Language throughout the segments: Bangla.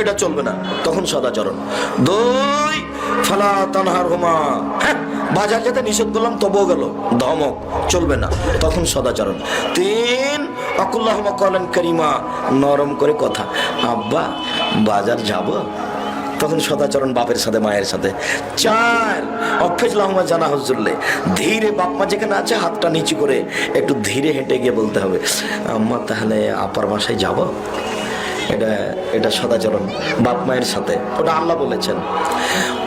এটা চলবে না। তখন সদাচরণ দুই, ফালা তানহার হুমা। হ্যাঁ বাজার যেতে নিষেধ করলাম, তবুও গেল। ধমক, চলবে না। তখন সদাচরণ তিন অকুল্লাহমা কলেন করিমা। নরম করে কথা। আব্বা, বাজার যাব? তখন সদাচরণ বাপের সাথে, মায়ের সাথে। চার অফিজুল আহমদ জানা হজুল্লে ধীরে বাপ মা যেখানে আছে, হাতটা নিচু করে একটু ধীরে হেঁটে গিয়ে বলতে হবে, আম্মা, তাহলে আপার বাসায় যাব? এটা এটা সদাচরণ, বাপ মায়ের সাথে। ওটা আল্লাহ বলেছেন।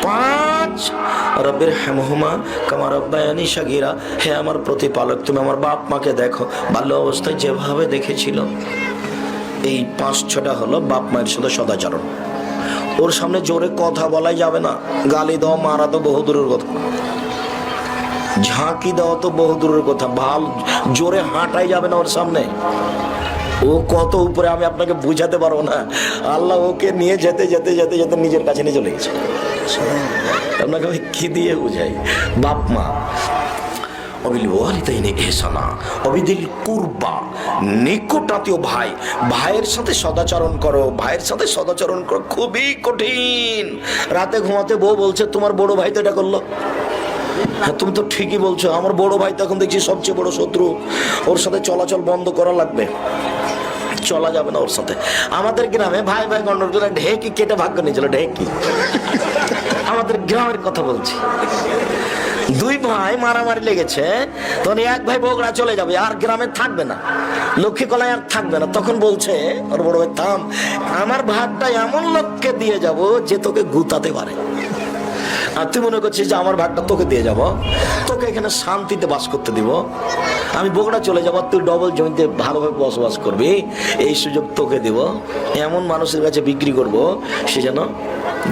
পাঁচ, রব্বের হেমহুমা কামার রব্বায়ানি সাগিরা। হে আমার প্রতিপালক, তুমি আমার বাপ মাকে দেখো। বাল্য অবস্থায় যেভাবে দেখেছিল। এই পাঁচ, ছটা হলো বাপ মায়ের সাথে সদাচরণ। ওর সামনে জোরে কথা বলাই যাবে না। গালি দেওয়া মারা তো বহু দূরের কথা। ঝাঁকি দেওয়া তো বহু দূরের কথা। ভালো, জোরে হাঁটাই যাবে না ওর সামনে। ও কত উপরে আমি আপনাকে বুঝাতে পারব না। আল্লাহ ওকে নিয়ে যেতে যেতে যেতে যেতে নিজের কাছে নিয়ে চলে গেছে। আপনাকে আমি কি দিয়ে বুঝাই? বাপ মা, অবিল অবিদিল কুরবা ভাই, ভাইয়ের সাথে সদাচরণ করো, ভাইয়ের সাথে সদাচরণ করো, খুবই কঠিন। রাতে ঘুমাতে বউ বলছে, তোমার বড় ভাই তো এটা করল। হ্যাঁ তুমি তো ঠিকই বলছো, আমার বড় ভাই তো এখন দেখছি সবচেয়ে বড় শত্রু। ওর সাথে চলাচল বন্ধ করা লাগবে। চলা যাবে না ওর সাথে। আমাদের গ্রামে ভাই ভাই গন্ডগোল ঢেকি কেটে ভাগ্য নিয়েছিল, ঢেকি। আমাদের গ্রামের কথা বলছি। দুই ভাই মারামারি লেগেছে, তখন এক ভাই বগুড়া চলে যাবে, আর গ্রামে থাকবে না। লক্ষ্মী কলায় আর থাকবে না। তখন বলছে, ওর বড় ভাই, থাম। আমার ভাগটা এমন লোককে দিয়ে যাব যে তোকে গুতাতে পারে। আর তুই মনে করছিস যে আমার ভাগটা তোকে দিয়ে যাব? তোকে এখানে শান্তিতে বাস করতে দিব। আমি বগুড়া চলে যাব, তুই ডবল জমিতে ভালোভাবে বসবাস করবি। এই সুযোগ তোকে দিব। এমন মানুষের কাছে বিক্রি করব, সে যেন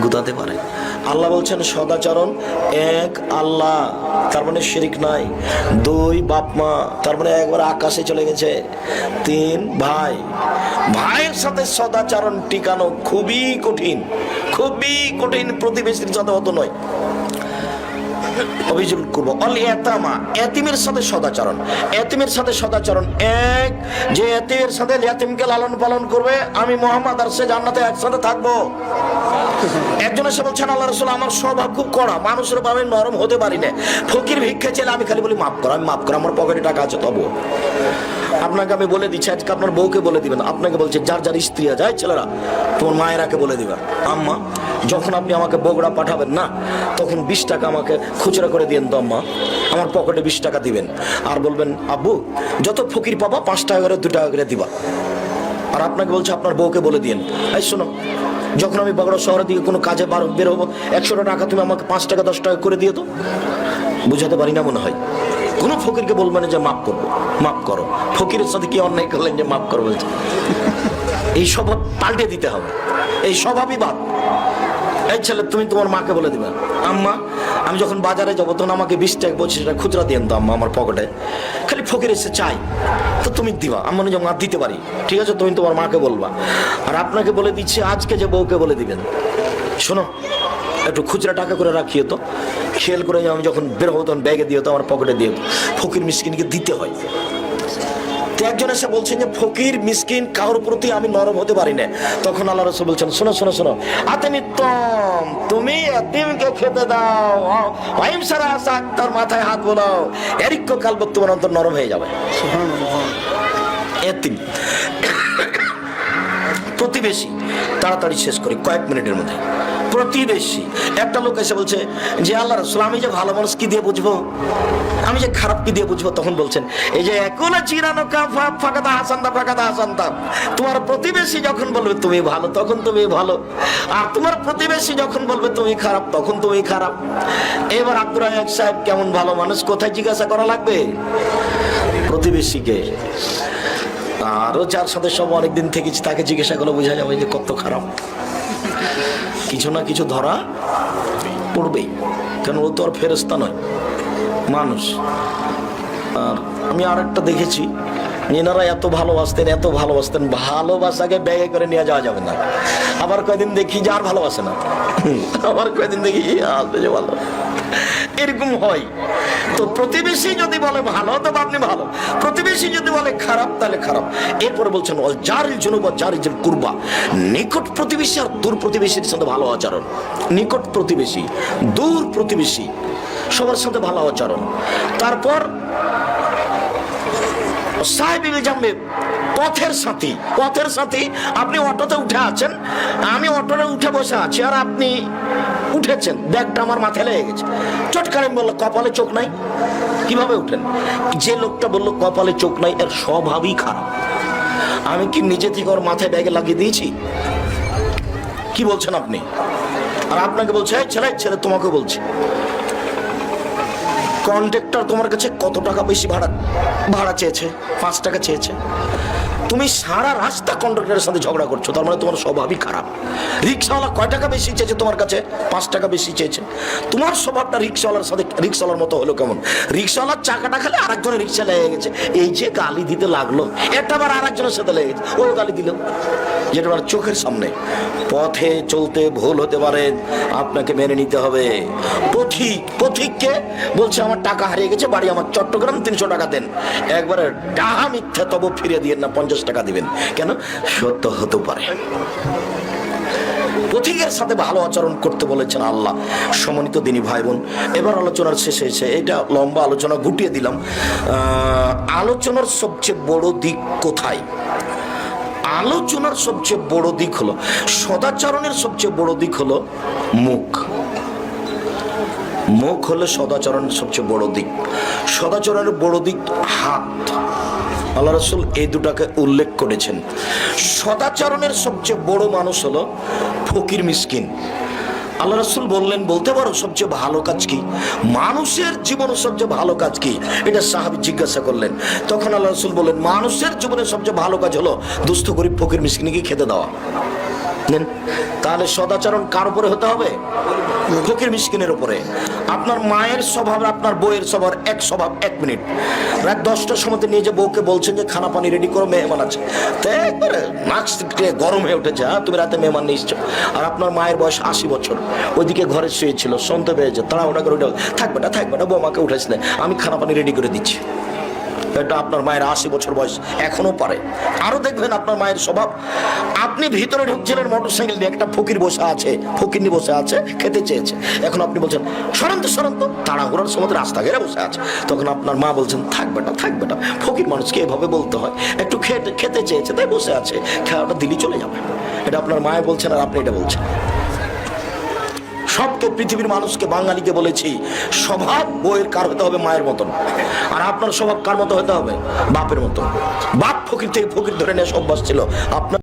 গুতাতে পারে। আল্লাহ বলছেন, সদাচরণ এক আল্লাহ। তার মানে শিরিক নাই। দুই বাপ মা। তার মানে একবার আকাশে চলে গেছে। তিন ভাই। ভাইয়ের সাথে সদাচরণ টিকানো খুবই কঠিন খুবই কঠিন প্রতিবেশীর সাথে নয়। অভিযোগ করব, অল এতামা, এতিমের সাথে সদাচরণ, এতিমের সাথে সদাচরণ এক, যে এতিমের সাথে এতিমকে লালন পালন করবে, আমি মোহাম্মদ আর সে জান্নাতে একসাথে থাকব। একজন এসে বলছেন, আল্লাহ রসুল, আমার স্বভাব খুব কড়া, মানুষের ভাবে নরম হতে পারি না। ফকির ভিক্ষা চাইলে আমি খালি বলি, মাফ করো, আমি মাফ করো, আমার পকেটে টাকা আছে তবু আপনাকে আমি বলে দিচ্ছি, আজকে আপনার বউকে বলে দিবেন। আপনাকে বলছে, যার যার স্ত্রী যায় ছেলেরা, তোমার মায়েরাকে বলে দিবেন আম্মা, যখন আপনি আমাকে বগুড়া পাঠাবেন না, তখন বিশ টাকা আমাকে খুচরা করে দিয়েন তো আম্মা। আমার পকেটে বিশ টাকা দিবেন। আর বলবেন, আব্বু, যত ফকির পাবা, পাঁচ টাকা করে, দু টাকা করে দিবা। আর আপনাকে বলছে, আপনার বউকে বলে দিন এই শোনো, যখন আমি বগুড়া শহরের দিকে কোনো কাজে বার বের হব একশো টাকা তুমি আমাকে পাঁচ টাকা, দশ টাকা করে দিয়ে তো। বুঝাতে পারি না মনে হয়। কোনো ফকিরকে বলবে না যে মাফ করব, মাফ করো। ফকিরের সাথে কি অন্যায় করলেন যে মাফ করো বলছে? এই স্বভাব পাল্টে দিতে হবে। এই স্বভাবই বাদ এই ছেলে, তুমি তোমার মাকে বলে দিবে, আম্মা, আমি যখন বাজারে যাব, তখন আমাকে বিশ টাকা পঁচিশ টাকা খুচরা দিয়ে তো আম্মা আমার পকেটে। খালি ফকির এসে চাই তো তুমি দিবা। আমি মনে মা দিতে পারি। ঠিক আছে, তুমি তোমার মাকে বলবা। আর আপনাকে বলে দিচ্ছি, আজকে যে বউকে বলে দিবেন। শোনো একটু খুচরা টাকা করে রাখিও তো। খেয়াল করে আমি যখন বের হব তখন ব্যাগে দিয়ে তো আমার পকেটে দিও ফকির মিসকিনকে দিতে হয়। তো একজন এসে বলছেন যে, ফকির মিসকিন কারোর প্রতি আমি নরম হতে পারি না। তখন আল্লাহ রসুল বলছেন, শোনো শোনো শোনো। আতেমিত্তম তুমি এতিমকে খেতে দাও। অহিম সারা তার মাথায় হাত বোলাও। এরিক্য কাল বক্তব্য অন্তর নরম হয়ে যাবে। এতিম। প্রতিবেশী, তাড়াতাড়ি শেষ করি, কয়েক মিনিটের মধ্যে। প্রতিবেশী। একটা লোক এসে বলছে যে, আল্লাহ রসুল, আমি যে ভালো মানুষ কি দিয়ে বুঝব? আমি যে খারাপ কি দিয়ে বুঝব? তখন বলছেন, এই যে একুলা চিরানো ফাঁকাতা হাসান্তা ফাঁকাতা হাসান্তা তোমার প্রতিবেশী যখন বলবে, তুমি ভালো, তখন তুমি ভালো। আর তোমার প্রতিবেশী যখন বলবে, তুমি খারাপ, তখন তুমি খারাপ। এবার আব্দুর রাজাক সাহেব কেমন ভালো মানুষ, কোথায় জিজ্ঞাসা করা লাগবে? প্রতিবেশীকে। আরও যার সাথে সব অনেকদিন থেকেছি, তাকে জিজ্ঞাসা করলে বোঝা যাবে যে কত খারাপ। কিছু না কিছু ধরা পড়বেই। কেন, ও তো আর ফেরস্তা নয়, মানুষ। আর আমি আর একটা দেখেছি, এনারা এত ভালোবাসতেন এত ভালোবাসতেন, ভালোবাসাকে ব্যাগে করে নিয়ে যাওয়া যাবে না। আবার কয়দিন দেখি যে আর ভালোবাসে না। আবার কয়দিন দেখি আসবে ভালো। এরকম হয়। তো প্রতিবেশী যদি বলে ভালো তো আপনি ভালো। প্রতিবেশী যদি বলে খারাপ, তাহলে খারাপ। এরপরে বলছেন, অল জারিল জন্য বা জারিল কুরবা। নিকট প্রতিবেশী আর দূর প্রতিবেশীর সাথে ভালো আচরণ। নিকট প্রতিবেশী, দূর প্রতিবেশী, সবার সাথে ভালো আচরণ। তারপর সাহেবিল জামবে পথের সাথী পথের সাথী। আপনি অটোতে উঠে আছেন, আমি অটোতে উঠে বসে আছি, আর আপনি উঠেছেন। ব্যাগটা আমার মাথায় লেগে গেছে। চটকারে বলল, কপালে চোখ নাই? কীভাবে উঠেন যে লোকটা বলল, কপালে চোখ নাই, এর স্বভাবই খারাপ। আমি কি নিজে থেকে ওর মাথায় ব্যাগে লাগিয়ে দিয়েছি? কি বলছেন আপনি? আর আপনাকে বলছে, "এই ছেলে ছেলে তোমাকে বলছি। কন্ট্রাক্টর তোমার কাছে কত টাকা বেশি ভাড়া ভাড়া চেয়েছে? পাঁচ টাকা চেয়েছে। তুমি সারা রাস্তা কন্ডাক্টরের সাথে ঝগড়া করছ, তার মানে তোমার স্বভাবই খারাপ। রিক্সাওয়ালা কয় টাকা বেশি চেয়েছে তোমার কাছে? পাঁচ টাকা বেশি চেয়েছে। তোমার স্বভাবটা রিক্সাওয়ালার সাথে, রিক্সাওয়ালার মতো হলো কেমন? রিক্সাওয়ালার চাকাটা খেলে আরেকজনের রিক্সা লেগে গেছে। এই যে গালি দিতে লাগল এটা আবার আরেকজনের সাথে লেগে গেছে, ও গালি দিল। যেটা আমার চোখের সামনে। পথে চলতে ভুল হতে পারে, আপনাকে মেনে নিতে হবে। পথিক, পথিককে বলছে, আমার টাকা হারিয়ে গেছে, বাড়ি আমার চট্টগ্রাম তিনশো টাকা দেন। একবারে ডাহা মিথ্যা তবু ফিরিয়ে দিয়ে না, পঞ্চাশ টাকা দিবেন। কেন? সত্য হতে পারে। পথিকের সাথে ভালো আচরণ করতে বলেছেন আল্লাহ। সমন্বিত দিনী ভাই বোন এবার আলোচনার শেষে এসে এটা লম্বা আলোচনা গুটিয়ে দিলাম। আলোচনার সবচেয়ে বড় দিক কোথায়? আলোচনার সবচেয়ে বড় দিক হলো, সদাচরণের সবচেয়ে বড় দিক হলো মুখ। মুখ হলো সদাচরণের সবচেয়ে বড় দিক। সদাচরণের বড় দিক হাত। আল্লাহ রসুল এই দুটাকে উল্লেখ করেছেন। সদাচরণের সবচেয়ে বড় মানুষ হলো ফকির মিসকিন। আল্লাহ রসুল বললেন, বলতে পারো সবচেয়ে ভালো কাজ কি? মানুষের জীবনে সবচেয়ে ভালো কাজ কি? এটা সাহাবি জিজ্ঞাসা করলেন। তখন আল্লাহ রসুল বললেন, মানুষের জীবনে সবচেয়ে ভালো কাজ হলো দুস্থ গরিব ফকির মিসকিনিকে খেতে দেওয়া। তাহলে সদাচরণ কার উপরে হতে হবে? ফকির মিসকিনের উপরে। আপনার মায়ের স্বভাব, আপনার বইয়ের স্বভাব, এক স্বভাব, এক মিনিট। রাত দশটার সময় নিয়ে যে বউকে বলছেন যে, খানা পানি রেডি করো, মেহমান আছে। একবারে থেকে গরম হয়ে উঠেছে হ্যাঁ তুমি রাতে মেহমান নিয়ে এসছো। আর আপনার মায়ের বয়স আশি বছর। ওইদিকে ঘরে শুয়েছিল সন্ধ্যে পেয়েছে তারা ওটা করে থাকবে না থাকবে না, বৌমাকে উঠেছিলেন আমি খানা পানি রেডি করে দিচ্ছি। এটা আপনার মায়ের আশি বছর বয়স, এখনও পারে আরও দেখবেন আপনার মায়ের স্বভাব। আপনি ভিতরে ঢুকছিলেন মোটর সাইকেল নিয়ে একটা ফকির বসে আছে, ফকিরনি বসে আছে, খেতে চেয়েছে। এখন আপনি বলছেন সরন্ত সরন্ত তাড়াহুড়ার সময় রাস্তা ঘেরে বসে আছে। তখন আপনার মা বলছেন থাকবে না থাকবে না ফকির মানুষকে এভাবে বলতে হয়। একটু খেতে খেতে চেয়েছে, তাই বসে আছে। খেলাটা দিলি চলে যাবে। এটা আপনার মায়ে বলছেন আর আপনি এটা বলছেন। সবকে পৃথিবীর মানুষকে বাঙালিকে বলেছি, স্বভাব বইয়ের কার হতে হবে, মায়ের মতন। আর আপনার স্বভাব কার মতো হতে হবে? বাপের মতন। বাপ ফকির থেকে ফকির ধরে নেওয়া সব ছিল। আপনার